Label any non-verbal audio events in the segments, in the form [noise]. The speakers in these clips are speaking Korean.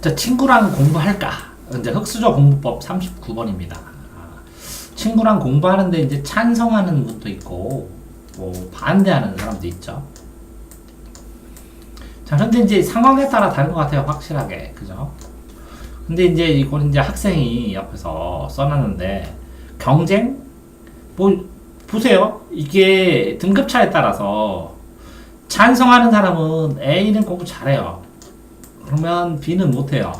자, 친구랑 공부할까? 이제 흑수저 공부법 39번입니다. 친구랑 공부하는데 이제 찬성하는 분도 있고, 뭐 반대하는 사람도 있죠. 자, 근데 이제 상황에 따라 다른 것 같아요, 확실하게. 그죠? 근데 이제 이건 이제 학생이 옆에서 써놨는데, 경쟁? 뭐, 보세요. 이게 등급 차에 따라서 찬성하는 사람은 A는 공부 잘해요. 그러면 B는 못해요.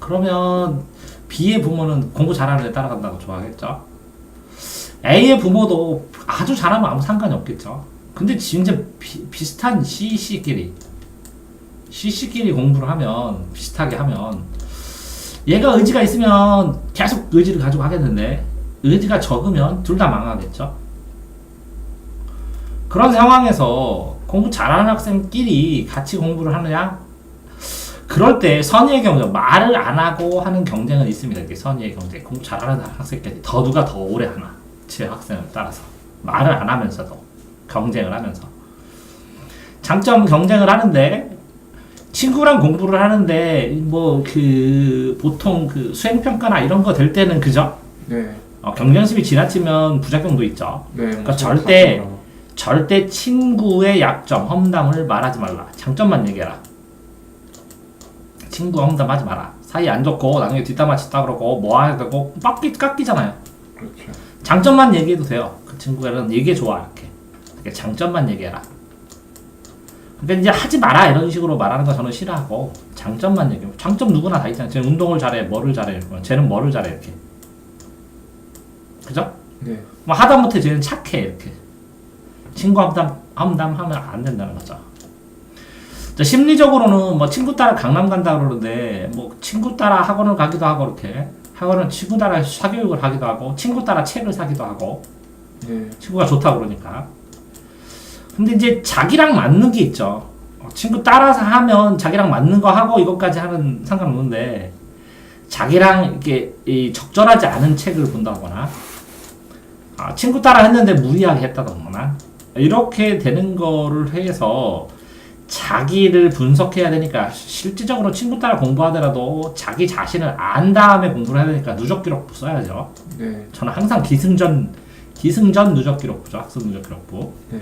그러면 B의 부모는 공부 잘하는 애 따라간다고 좋아하겠죠? A의 부모도 아주 잘하면 아무 상관이 없겠죠? 근데 진짜 비, 비슷한 C, C끼리 C, C끼리 공부를 하면 비슷하게 하면 얘가 의지가 있으면 계속 의지를 가지고 하겠는데 의지가 적으면 둘 다 망하겠죠? 그런 상황에서 공부 잘하는 학생끼리 같이 공부를 하느냐? 그럴 때 선의의 경쟁, 말을 안 하고 하는 경쟁은 있습니다. 이게 선의의 경쟁. 공부 잘하는 학생끼리 더 누가 더 오래 하나. 제 학생을 따라서. 말을 안 하면서도 경쟁을 하면서. 장점 경쟁을 하는데 친구랑 공부를 하는데 뭐 그 보통 그 수행 평가나 이런 거 될 때는 그죠? 네. 어, 경쟁심이 지나치면 부작용도 있죠. 네. 그러니까 절대 절대 친구의 약점, 험담을 말하지 말라. 장점만 얘기해라. 친구 험담 하지 마라. 사이 안 좋고 나중에 뒷담화 치다 그러고 뭐 해야 되고 깎기 깎이잖아요. 그렇죠. 장점만 얘기해도 돼요. 그 친구는 이게 좋아 이렇게. 이렇게 장점만 얘기해라. 근데 이제 하지 마라 이런 식으로 말하는 거 저는 싫어하고 장점만 얘기해. 장점 누구나 다 있잖아요. 쟤는 운동을 잘해, 뭐를 잘해, 쟤는 뭐를 잘해 이렇게. 그죠? 네. 뭐 하다못해 쟤는 착해 이렇게 친구 험담 험담 하면 안 된다는 거죠. 자, 심리적으로는 뭐 친구 따라 강남 간다 그러는데 뭐 친구 따라 학원을 가기도 하고 이렇게 학원은 친구 따라 사교육을 하기도 하고 친구 따라 책을 사기도 하고 네. 친구가 좋다 그러니까. 근데 이제 자기랑 맞는 게 있죠. 어, 친구 따라서 하면 자기랑 맞는 거 하고 이것까지 하면 상관없는데 자기랑 이렇게 이 적절하지 않은 책을 본다거나 아, 친구 따라 했는데 무리하게 했다거나 이렇게 되는 거를 해서 자기를 분석해야 되니까 실질적으로 친구 따라 공부하더라도 자기 자신을 안 다음에 공부를 해야 되니까 누적 기록부 써야죠. 네. 저는 항상 기승전 기승전 누적 기록부죠. 학습 누적 기록부. 네.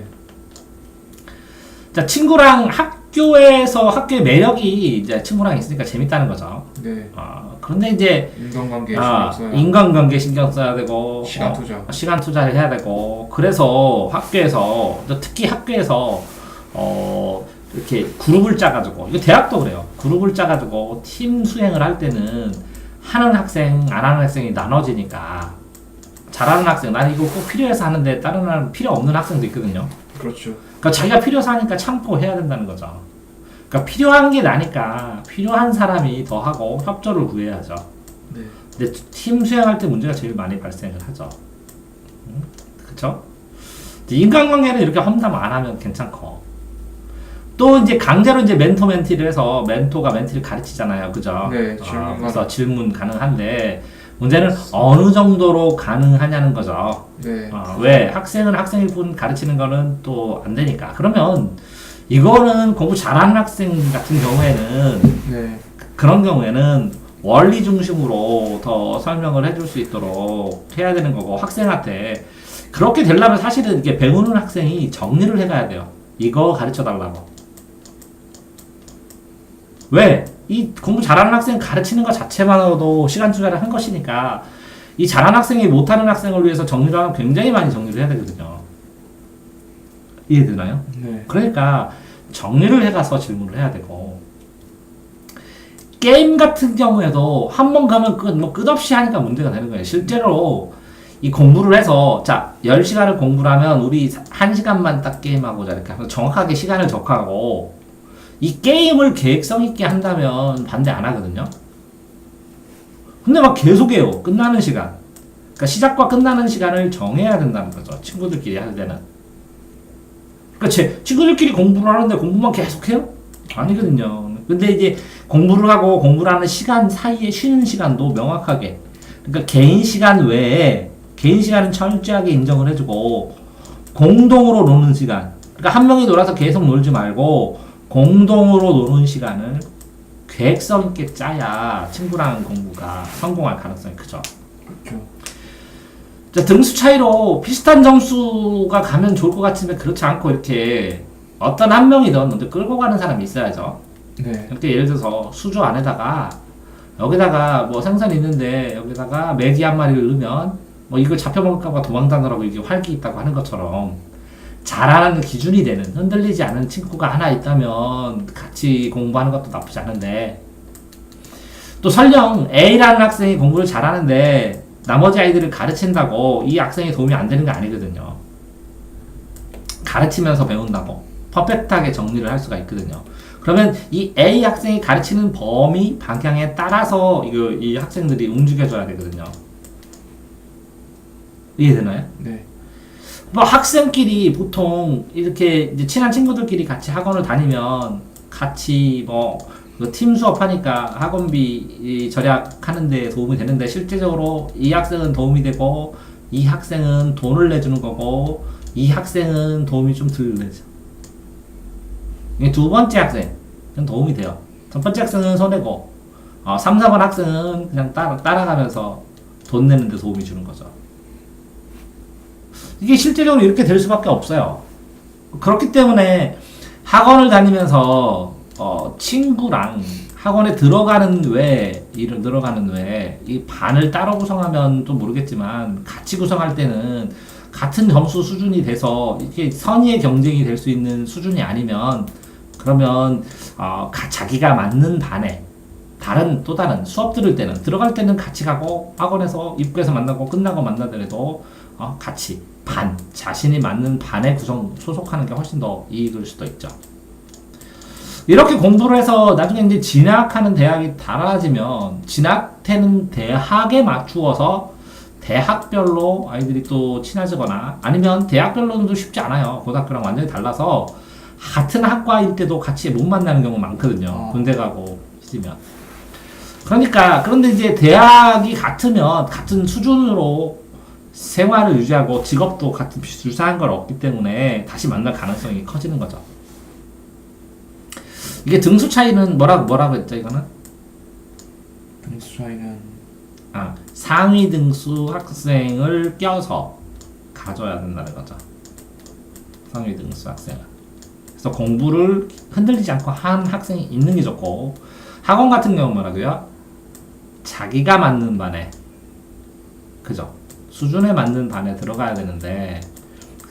자 친구랑 학교에서 학교의 매력이 이제 친구랑 있으니까 재밌다는 거죠. 네. 어, 그런데 이제 인간관계에 아, 신경 써야 인간관계 신경 써야 되고 시간 어, 투자. 시간 투자를 해야 되고 그래서 학교에서 특히 학교에서 어 이렇게 그룹을 짜가지고 이거 대학도 그래요 그룹을 짜가지고 팀 수행을 할 때는 하는 학생 안 하는 학생이 나눠지니까 잘하는 학생 난 이거 꼭 필요해서 하는데 다른 사람 필요 없는 학생도 있거든요 그렇죠. 그러니까 자기가 필요해서 하니까 참고 해야 된다는 거죠 그러니까 필요한 게 나니까 필요한 사람이 더 하고 협조를 구해야죠 네. 근데 팀 수행할 때 문제가 제일 많이 발생을 하죠. 음? 이제 인간관계는 이렇게 험담 안 하면 괜찮고. 또 이제 강제로 이제 멘토 멘티를 해서 멘토가 멘티를 가르치잖아요. 그죠? 네, 어, 질문 그래서 질문 가능한데 문제는 어느 정도로 가능하냐는 거죠. 네. 어, 왜? 학생은 학생일 뿐 가르치는 거는 또 안 되니까. 그러면 이거는 공부 잘하는 학생 같은 경우에는 네. 그런 경우에는 원리 중심으로 더 설명을 해줄 수 있도록 해야 되는 거고 학생한테 그렇게 되려면 사실은 이게 배우는 학생이 정리를 해가야 돼요. 이거 가르쳐 달라고. 왜? 이 공부 잘하는 학생 가르치는 것 자체만으로도 시간 투자를 한 것이니까 이 잘하는 학생이 못하는 학생을 위해서 정리를 하면 굉장히 많이 정리를 해야 되거든요. 이해되나요? 네. 그러니까 정리를 해가서 질문을 해야 되고 게임 같은 경우에도 한 번 가면 끝, 뭐 끝없이 하니까 문제가 되는 거예요. 실제로 이 공부를 해서 자 10시간을 공부를 하면 우리 1시간만 딱 게임하고자 이렇게 하면서 정확하게 시간을 적하고 이 게임을 계획성 있게 한다면 반대 안 하거든요. 근데 막 계속해요. 끝나는 시간. 그러니까 시작과 끝나는 시간을 정해야 된다는 거죠. 친구들끼리 할 때는. 그러니까 제 친구들끼리 공부를 하는데 공부만 계속해요? 아니거든요. 근데 이제 공부를 하고 공부를 하는 시간 사이에 쉬는 시간도 명확하게. 그러니까 개인 시간 외에 개인 시간은 철저하게 인정을 해주고 공동으로 노는 시간. 그러니까 한 명이 놀아서 계속 놀지 말고 공동으로 노는 시간을 계획성 있게 짜야 친구랑 공부가 성공할 가능성이 크죠. 그렇죠. 자, 등수 차이로 비슷한 점수가 가면 좋을 것 같은데 그렇지 않고 이렇게 어떤 한 명이든 먼저 끌고 가는 사람이 있어야죠. 네. 이렇게 예를 들어서 수조 안에다가 여기다가 뭐 생선 있는데 여기다가 메기 한 마리를 넣으면 뭐 이걸 잡혀먹을까봐 도망다느라고 이게 활기 있다고 하는 것처럼 잘하는 기준이 되는 흔들리지 않은 친구가 하나 있다면 같이 공부하는 것도 나쁘지 않은데 또 설령 A라는 학생이 공부를 잘하는데 나머지 아이들을 가르친다고 이 학생이 도움이 안 되는 게 아니거든요. 가르치면서 배운다고 퍼펙트하게 정리를 할 수가 있거든요. 그러면 이 A 학생이 가르치는 범위 방향에 따라서 이거 이 학생들이 움직여줘야 되거든요. 이해되나요? 네. 뭐 학생끼리 보통 이렇게 친한 친구들끼리 같이 학원을 다니면 같이 뭐 팀 수업하니까 학원비 이 절약하는 데 도움이 되는데 실제적으로 이 학생은 도움이 되고 이 학생은 돈을 내주는 거고 이 학생은 도움이 좀 덜 되죠. 두 번째 학생은 도움이 돼요. 첫 번째 학생은 손해고 어, 3, 4번 학생은 그냥 따라, 따라가면서 돈 내는데 도움이 주는 거죠. 이게 실제적으로 이렇게 될 수밖에 없어요. 그렇기 때문에 학원을 다니면서 어, 친구랑 학원에 들어가는 외 일을 들어가는 외 이 반을 따로 구성하면 또 모르겠지만 같이 구성할 때는 같은 점수 수준이 돼서 이게 선의의 경쟁이 될 수 있는 수준이 아니면 그러면 어, 가- 자기가 맞는 반에 다른 또 다른 수업 들을 때는 들어갈 때는 같이 가고 학원에서 입구에서 만나고 끝나고 만나더라도 어, 같이 반 자신이 맞는 반에 구성 소속하는 게 훨씬 더 이익일 수도 있죠. 이렇게 공부를 해서 나중에 이제 진학하는 대학이 달아지면 진학되는 대학에 맞추어서 대학별로 아이들이 또 친해지거나 아니면 대학별로는 또 쉽지 않아요. 고등학교랑 완전히 달라서 같은 학과일 때도 같이 못 만나는 경우 많거든요. 어. 군대 가고 있으면. 그러니까 그런데 이제 대학이 같으면 같은 수준으로 생활을 유지하고 직업도 같은 비슷한 걸 얻기 때문에 다시 만날 가능성이 커지는 거죠. 이게 등수 차이는 뭐라고 뭐라고 했죠 이거는? 등수 차이는 아 상위 등수 학생을 껴서 가져야 된다는 거죠. 상위 등수 학생을. 그래서 공부를 흔들리지 않고 한 학생이 있는 게 좋고 학원 같은 경우 뭐라고요? 자기가 맞는 반에 그죠? 수준에 맞는 반에 들어가야 되는데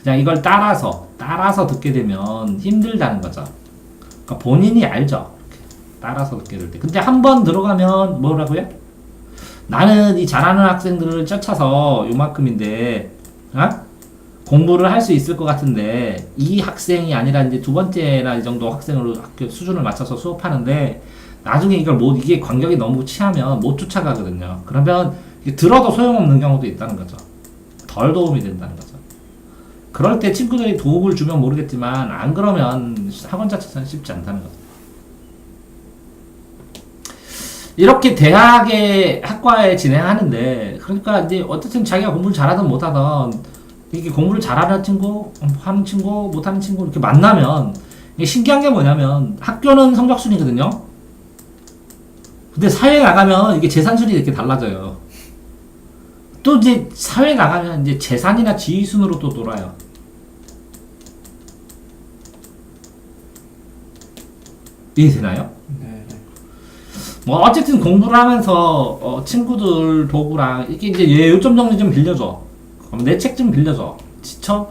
그냥 이걸 따라서 따라서 듣게 되면 힘들다는 거죠. 그러니까 본인이 알죠. 따라서 듣게 될 때. 근데 한 번 들어가면 뭐라고요? 나는 이 잘하는 학생들을 쫓아서 요만큼인데 어? 공부를 할 수 있을 것 같은데 이 학생이 아니라 이제 두 번째나 이 정도 학생으로 학교 수준을 맞춰서 수업하는데 나중에 이걸 못 이게 간격이 너무 치하면 못 쫓아가거든요. 그러면 들어도 소용없는 경우도 있다는 거죠. 덜 도움이 된다는 거죠. 그럴 때 친구들이 도움을 주면 모르겠지만 안 그러면 학원 자체는 쉽지 않다는 거죠. 이렇게 대학의 학과에 진행하는데 그러니까 이제 어쨌든 자기가 공부를 잘하든 못하든 이게 공부를 잘하는 친구, 하는 친구, 못하는 친구 이렇게 만나면 이게 신기한 게 뭐냐면 학교는 성적 순이거든요. 근데 사회에 나가면 이게 재산 순이 이렇게 달라져요. 또 이제 사회 에 나가면 이제 재산이나 지위 순으로 또 돌아요. 이해되나요? 네, 네. 뭐 어쨌든 공부를 하면서 어, 친구들 도구랑 이게 이제 얘 요점 정리 좀 빌려줘. 내 책 좀 빌려줘. 지쳐?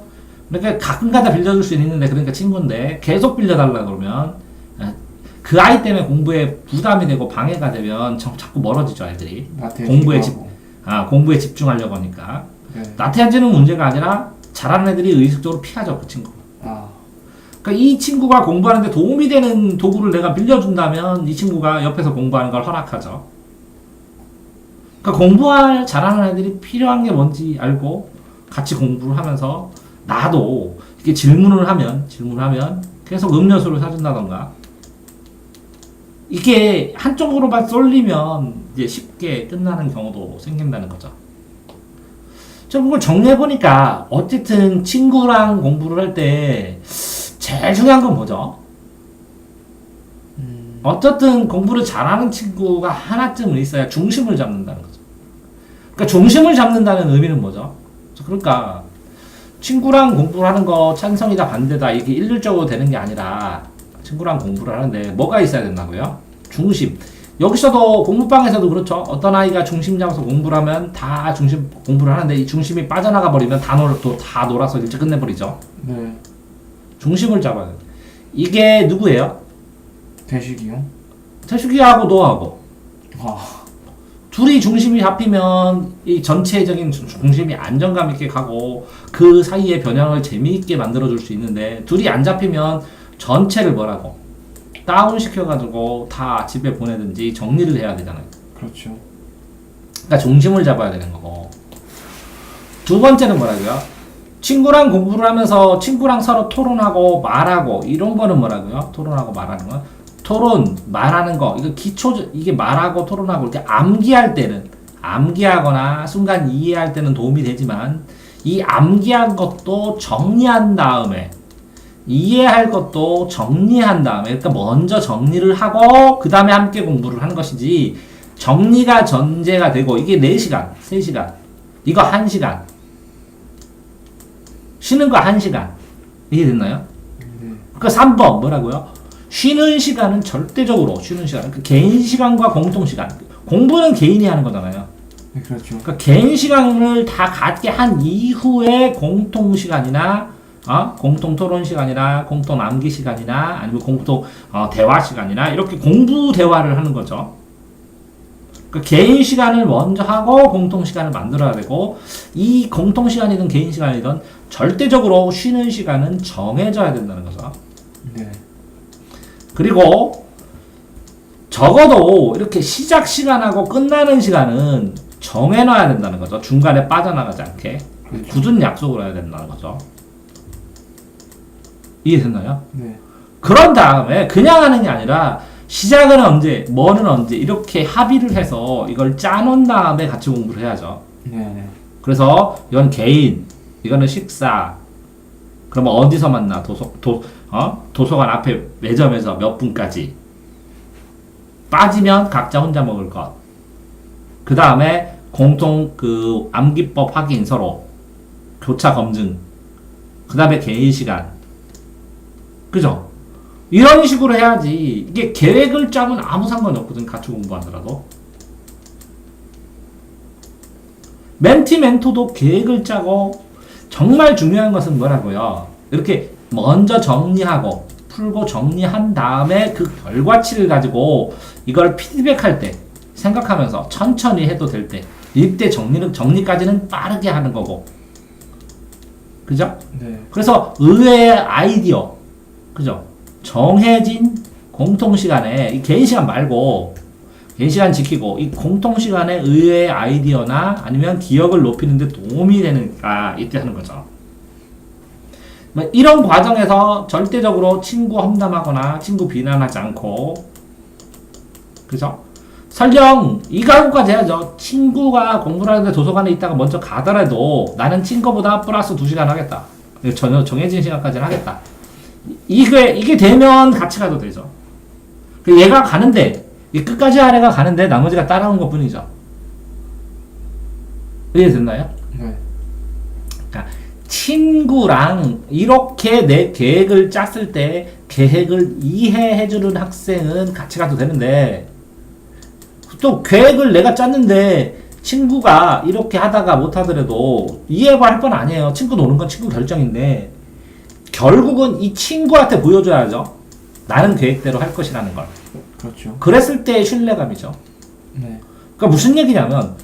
그러니까 가끔가다 빌려줄 수 있는데 그러니까 친구인데 계속 빌려달라 그러면 아, 그 아이 때문에 공부에 부담이 되고 방해가 되면 자- 자꾸 멀어지죠 아이들이. 나한테 공부에 집중하고. 아 공부에 집중하려고 하니까 네. 나태해지는 문제가 아니라 잘하는 애들이 의식적으로 피하죠 그 친구. 아, 그러니까 이 친구가 공부하는데 도움이 되는 도구를 내가 빌려준다면 이 친구가 옆에서 공부하는 걸 허락하죠. 그러니까 공부할 잘하는 애들이 필요한 게 뭔지 알고 같이 공부를 하면서 나도 이렇게 질문을 하면 질문을 하면 계속 음료수를 사준다던가 이게 한쪽으로만 쏠리면 이제 쉽게 끝나는 경우도 생긴다는 거죠. 좀 그걸 정리해 보니까 어쨌든 친구랑 공부를 할 때 제일 중요한 건 뭐죠? 음, 어쨌든 공부를 잘하는 친구가 하나쯤은 있어야 중심을 잡는다는 거죠. 그러니까 중심을 잡는다는 의미는 뭐죠? 그러니까 친구랑 공부를 하는 거 찬성이다 반대다 이게 일률적으로 되는 게 아니라 친구랑 공부를 하는데 뭐가 있어야 된다고요? 중심. 여기서도 공부방에서도 그렇죠. 어떤 아이가 중심 잡아서 공부를 하면 다 중심 공부를 하는데 이 중심이 빠져나가 버리면 다, 놀, 또, 다 놀아서 일찍 끝내버리죠. 네. 중심을 잡아야 돼. 이게 누구예요? 대식이요? 태식이하고 너하고. 아, 둘이 중심이 잡히면 이 전체적인 중- 중심이 안정감 있게 가고 그 사이의 변형을 재미있게 만들어줄 수 있는데 둘이 안 잡히면 전체를 뭐라고 다운 시켜가지고 다 집에 보내든지 정리를 해야 되잖아요. 그렇죠. 그러니까 중심을 잡아야 되는 거고 두 번째는 뭐라고요? 친구랑 공부를 하면서 친구랑 서로 토론하고 말하고 이런 거는 뭐라고요? 토론하고 말하는 건 토론 말하는 거 이거 기초 이게 말하고 토론하고 이렇게 암기할 때는 암기하거나 순간 이해할 때는 도움이 되지만 이 암기한 것도 정리한 다음에 이해할 것도 정리한 다음에 그러니까 먼저 정리를 하고 그 다음에 함께 공부를 하는 것이지 정리가 전제가 되고 이게 4시간, 3시간 이거 1시간 쉬는 거 1시간 이해됐나요? 네. 그 3번 뭐라고요? 쉬는 시간은 절대적으로 쉬는 시간 그 개인 시간과 공통 시간 공부는 개인이 하는 거잖아요 네, 그렇죠. 그러니까 개인 시간을 다 갖게 한 이후에 공통 시간이나 어? 공통 토론 시간이나 공통 암기 시간이나 아니면 공통 어, 대화 시간이나 이렇게 공부 대화를 하는 거죠. 그러니까 개인 시간을 먼저 하고 공통 시간을 만들어야 되고 이 공통 시간이든 개인 시간이든 절대적으로 쉬는 시간은 정해져야 된다는 거죠. 네. 그리고 적어도 이렇게 시작 시간하고 끝나는 시간은 정해놔야 된다는 거죠. 중간에 빠져나가지 않게. 그렇죠. 굳은 약속을 해야 된다는 거죠. 이해됐나요? 네. 그런 다음에 그냥 하는 게 아니라 시작은 언제, 뭐는 언제 이렇게 합의를 해서 이걸 짜놓은 다음에 같이 공부를 해야죠. 네, 네. 그래서 이건 개인, 이거는 식사. 그러면 어디서 만나? 도서, 도, 어? 도서관 앞에 매점에서 몇 분까지. 빠지면 각자 혼자 먹을 것. 그 다음에 공통 그 암기법 확인 서로. 교차 검증. 그 다음에 개인 시간. 그죠? 이런 식으로 해야지. 이게 계획을 짜면 아무 상관이 없거든. 같이 공부하더라도. 멘티 멘토도 계획을 짜고 정말 중요한 것은 뭐라고요? 이렇게 먼저 정리하고 풀고 정리한 다음에 그 결과치를 가지고 이걸 피드백할 때 생각하면서 천천히 해도 될 때 이때 정리는 정리까지는 빠르게 하는 거고 그죠? 네. 그래서 의외의 아이디어, 그죠? 정해진 공통 시간에 이 개인 시간 말고 개인 시간 지키고 이 공통 시간에 의외의 아이디어나 아니면 기억을 높이는 데 도움이 되니까 이때 하는 거죠. 뭐 이런 과정에서 절대적으로 친구 험담하거나 친구 비난하지 않고 그죠? 설령 이 과정까지 해야죠. 친구가 공부를 하는데 도서관에 있다가 먼저 가더라도 나는 친구보다 플러스 2시간 하겠다. 전혀 정해진 시간까지는 하겠다. 이게, 이게 되면 같이 가도 되죠. 그 얘가 가는데, 이 끝까지 아래가 가는데 나머지가 따라온 것 뿐이죠. 이해됐나요? 네. 그러니까 친구랑 이렇게 내 계획을 짰을 때 계획을 이해해주는 학생은 같이 가도 되는데 또 계획을 내가 짰는데 친구가 이렇게 하다가 못하더라도 이해가 할건 아니에요. 친구 노는 건 친구 결정인데 결국은 이 친구한테 보여줘야죠. 나는 계획대로 할 것이라는 걸. 그렇죠. 그랬을 때의 신뢰감이죠. 네. 그러니까 무슨 얘기냐면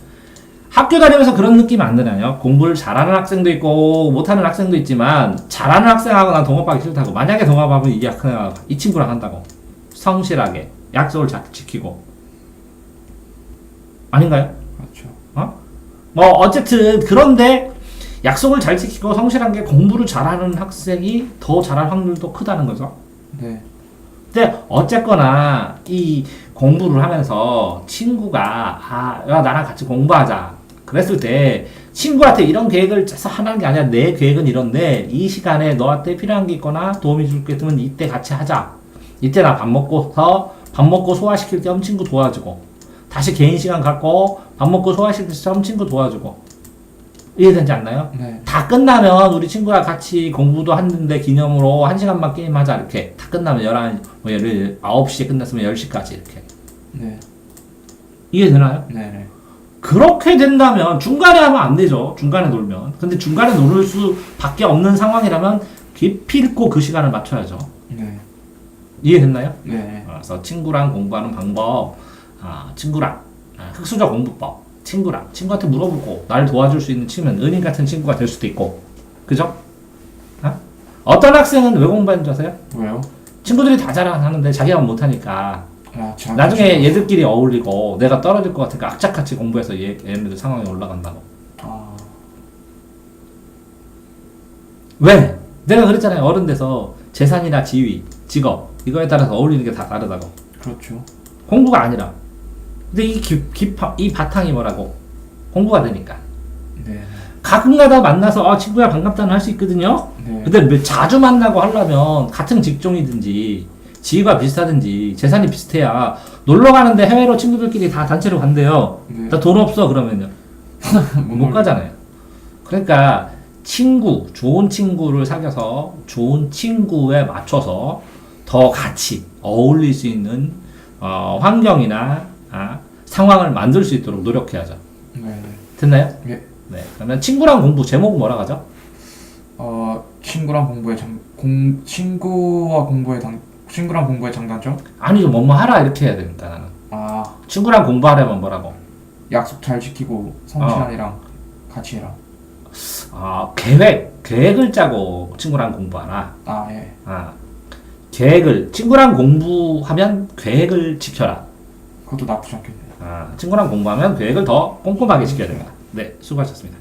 학교 다니면서 그런 느낌 안 드나요? 공부를 잘하는 학생도 있고 못하는 학생도 있지만 잘하는 학생하고 난 동업하기 싫다고 만약에 동업하면 이 학생하고 이 친구랑 한다고 성실하게 약속을 잘 지키고 아닌가요? 그렇죠. 뭐 어쨌든 그런데 약속을 잘 지키고 성실한 게 공부를 잘하는 학생이 더 잘할 확률도 크다는 거죠. 네. 근데 어쨌거나 이 공부를 하면서 친구가 아 야, 나랑 같이 공부하자 그랬을 때 친구한테 이런 계획을 짜서 하는 게 아니라 내 계획은 이런데 이 시간에 너한테 필요한 게 있거나 도움이 줄 게 있으면 이때 같이 하자 이때 나 밥 먹고서 밥 먹고 소화시킬 겸 친구 도와주고 다시 개인 시간 갖고 밥 먹고 소화시킬 겸 친구 도와주고 이해되지 않나요? 네. 다 끝나면 우리 친구랑 같이 공부도 하는데 기념으로 한 시간만 게임하자 이렇게 다 끝나면 11, 뭐 예를 9시에 끝났으면 10시까지 이렇게 네. 이해되나요? 네. 네. 그렇게 된다면 중간에 하면 안 되죠. 중간에 놀면. 근데 중간에 놀을 수밖에 없는 상황이라면 기필코 그 시간을 맞춰야죠. 네. 이해됐나요? 네. 그래서 친구랑 공부하는 방법, 아, 친구랑 아, 흑수저 공부법, 친구랑 친구한테 물어보고 날 도와줄 수 있는 친구면 은인 같은 친구가 될 수도 있고, 그죠? 어? 어떤 학생은 왜 공부하는 줄 아세요? 왜요? 친구들이 다 잘하는데 자기가 못하니까 아, 자, 나중에 얘들끼리 어울리고 내가 떨어질 것 같으니까 악착같이 공부해서 얘, 얘네들 상황이 올라간다고. 아, 왜? 내가 그랬잖아요. 어른 돼서 재산이나 지위, 직업 이거에 따라서 어울리는 게 다 다르다고. 그렇죠. 공부가 아니라. 근데 이 기, 기파, 이 바탕이 뭐라고? 공부가 되니까. 네. 가끔가다 만나서 아 친구야 반갑다는 할 수 있거든요. 네. 근데 뭐 자주 만나고 하려면 같은 직종이든지 지위가 비슷하든지 재산이 비슷해야 놀러 가는데 해외로 친구들끼리 다 단체로 간대요. 네. 나돈 없어 그러면요. [laughs] 못 가잖아요. 그러니까 친구, 좋은 친구를 사귀어서 좋은 친구에 맞춰서 더 같이 어울릴 수 있는 어, 환경이나 아, 상황을 만들 수 있도록 노력해야죠. 네. 네. 됐나요? 예. 네. 그러면 친구랑 공부 제목은 뭐라 하죠? 어, 친구랑 공부의 장, 공, 친구와 공부의 당, 친구랑 공부의 장단점? 아니죠, 뭐뭐 하라 이렇게 해야 되니까 나는. 아, 친구랑 공부하려면 뭐라고? 약속 잘 지키고 성실한이랑 같이 해라. 아, 계획, 계획을 짜고 친구랑 공부하라. 아, 예. 아, 계획을 친구랑 공부하면 계획을 지켜라. 그것도 나쁘지 않겠네요. 아, 친구랑 공부하면 계획을 더 꼼꼼하게 지켜야 됩니다. 네, 수고하셨습니다.